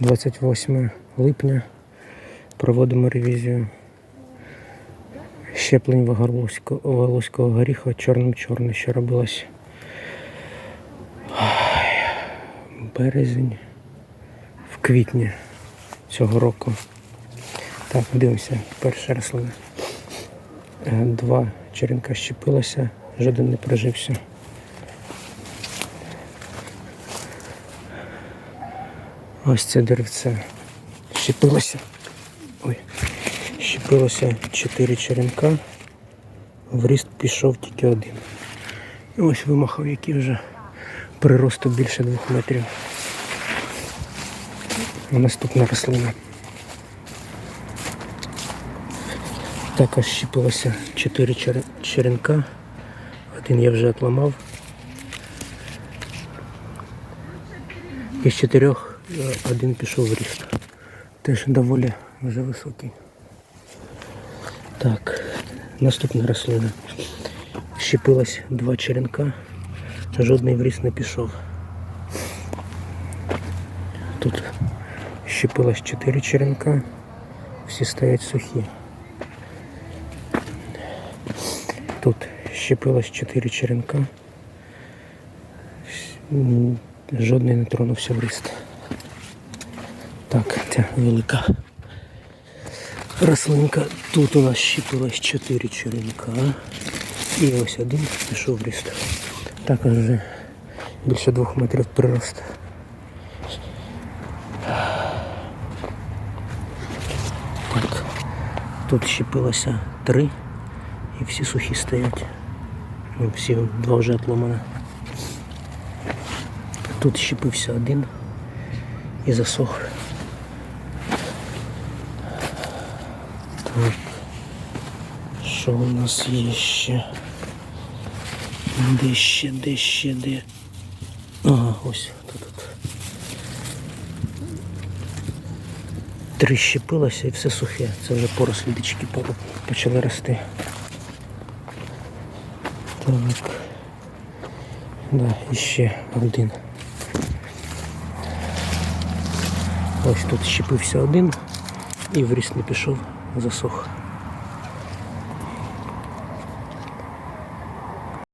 28 липня проводимо ревізію щеплень Вагалузького горіха чорним чорний, що робилось березень в квітні цього року. Так, дивимося, перша рослина. Е, Два черенка щепилося, жоден не прижився. Ось це деревце щепилося. Ой, щепилося чотири черенка. В ріст пішов тільки один. І ось вимахав, який вже приросту більше двох метрів. Наступна рослина. Також щепилося чотири черенка. Один я вже отламав. Із чотирьох один пішов в ріст. Теж доволі вже високий. Так, наступна рослина. Щепилось два черенка, жодний в ріст не пішов. Тут щепилось чотири черенка, всі стоять сухі. Тут щепилось чотири черенка. Жодний не тронувся в ріст. Так, ця велика рослинка. Тут у нас щепилось 4 черенка. І ось один пішов ріст. Також вже більше двох метрів прирост. Так. Тут щепилося три і всі сухі стоять. Ну, всі два вже отломані. Тут щепився один і засох. Так. Що у нас є ще? Де ще, де ще, де? Ага, ось тут. тут. Три щепилося і все сухе. Це вже порослі дички почали рости. Так. Да, і ще один. Ось тут щепився один і в ріст не пішов, засух.